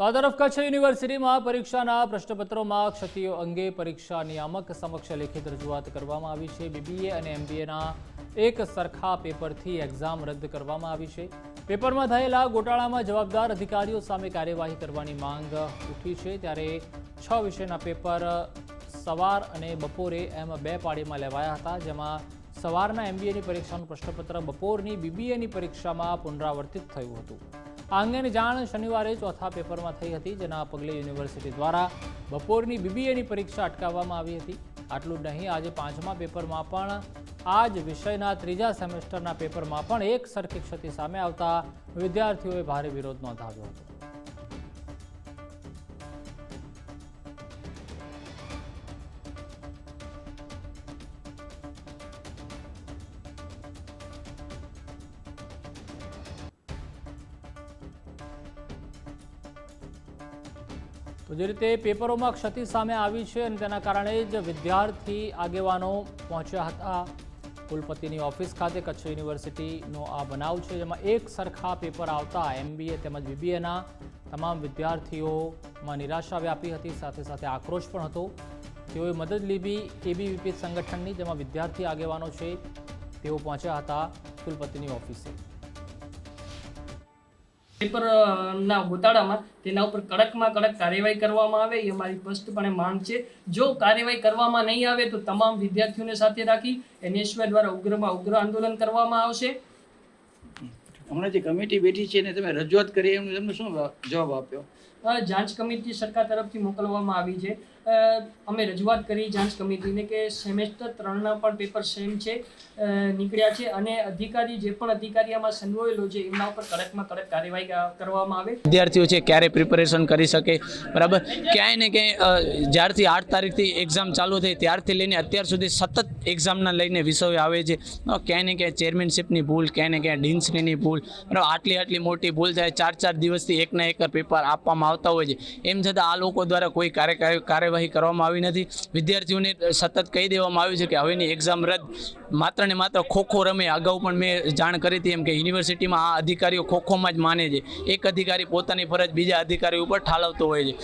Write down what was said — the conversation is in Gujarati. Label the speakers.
Speaker 1: તો આ તરફ કચ્છ યુનિવર્સિટીમાં પરીક્ષાના પ્રશ્નપત્રોમાં ક્ષતિઓ અંગે પરીક્ષા નિયામક સમક્ષ લેખિત રજૂઆત કરવામાં આવી છે. બીબીએ અને એમબીએના એક સરખા પેપરથી એક્ઝામ રદ કરવામાં આવી છે. પેપરમાં થયેલા ગોટાળામાં જવાબદાર અધિકારીઓ સામે કાર્યવાહી કરવાની માંગ ઉઠી છે. ત્યારે છ વિષયના પેપર સવાર અને બપોરે એમ બે પાળીમાં લેવાયા હતા. જેમાં સવારના એમબીએની પરીક્ષાનું પ્રશ્નપત્ર, બપોરની બીબીએની પરીક્ષામાં પુનરાવર્તિત થયું હતું. આ અંગેની જાણ શનિવારે ચોથા પેપરમાં થઈ હતી, જેના પગલે યુનિવર્સિટી દ્વારા બપોરની બીબીએની પરીક્ષા અટકાવવામાં આવી હતી. આટલું જ નહીં, આજે પાંચમા પેપરમાં પણ આ જ વિષયના ત્રીજા સેમેસ્ટરના પેપરમાં પણ એક સરખી ક્ષતિ સામે આવતા વિદ્યાર્થીઓએ ભારે વિરોધ નોંધાવ્યો હતો. તો જે રીતે પેપરોમાં ક્ષતિ સામે આવી છે અને તેના કારણે જ વિદ્યાર્થી આગેવાનો પહોંચ્યા હતા. કુલપતિની ઓફિસ ખાતે કચ્છ યુનિવર્સિટીનો આ બનાવ છે, જેમાં એક સરખા પેપર આવતા એમબીએ તેમજ બીબીએના તમામ વિદ્યાર્થીઓમાં નિરાશા વ્યાપી હતી, સાથે સાથે આક્રોશ પણ હતો. તેઓએ મદદ લીધી એબીવીપી સંગઠનની, જેમાં વિદ્યાર્થી આગેવાનો છે, તેઓ પહોંચ્યા હતા કુલપતિની ઓફિસે.
Speaker 2: પેપર અ, ના ગોટાળામાં તેના ઉપર કડકમાં કડક કાર્યવાહી કરવામાં આવે એ અમારી સ્પષ્ટપણે માંગ છે. જો કાર્યવાહી કરવામાં નહીં આવે તો તમામ વિદ્યાર્થીઓને સાથે રાખી એનએસવાય દ્વારા ઉગ્રમાં ઉગ્ર આંદોલન કરવામાં આવશે.
Speaker 3: હમણાં જે કમિટી બેઠી છે ને તમે રજૂઆત કરી એમને તમને શું જવાબ આપ્યો?
Speaker 2: જાંચ કમિટી સરકાર તરફથી મોકલવામાં આવી છે. અમે રજૂઆત કરી જાંચ કમિટીને કે સેમેસ્ટર ત્રણના પણ પેપર સેમ છે નીકળ્યા છે અને અધિકારી જે પણ અધિકારી આમાં સંડોવેલો છે એમના ઉપર કડકમાં કડક કાર્યવાહી કરવામાં આવે.
Speaker 4: વિદ્યાર્થીઓ છે ક્યારે પ્રિપેરેશન કરી શકે? બરાબર? ક્યાંય ને ક્યાંય જ્યારથી આઠ તારીખથી એક્ઝામ ચાલુ થઈ ત્યારથી લઈને અત્યાર સુધી સતત એક્ઝામના લઈને વિષયો આવે છે. ક્યાંય ને ક્યાંય ચેરમેનશીપની ભૂલ ક્યાંય ને ક્યાંય ડીન્સની ભૂલ બરાબર આટલી આટલી મોટી ભૂલ થાય, ચાર ચાર દિવસથી એકના એક પેપર આપવામાં આવતા હોય છે. એમ છતાં આ લોકો દ્વારા કોઈ કાર્ય કાર્યવાહી કરવામાં આવી નથી. વિદ્યાર્થીઓને સતત કહી દેવામાં આવ્યું છે કે હવેની એક્ઝામ રદ. માત્ર ને માત્ર ખોખો રમે. અગાઉ પણ મેં જાણ કરી હતી એમ કે યુનિવર્સિટીમાં આ અધિકારીઓ ખોખોમાં જ માને છે. એક અધિકારી પોતાની ફરજ બીજા અધિકારી ઉપર ઠાલવતો હોય છે.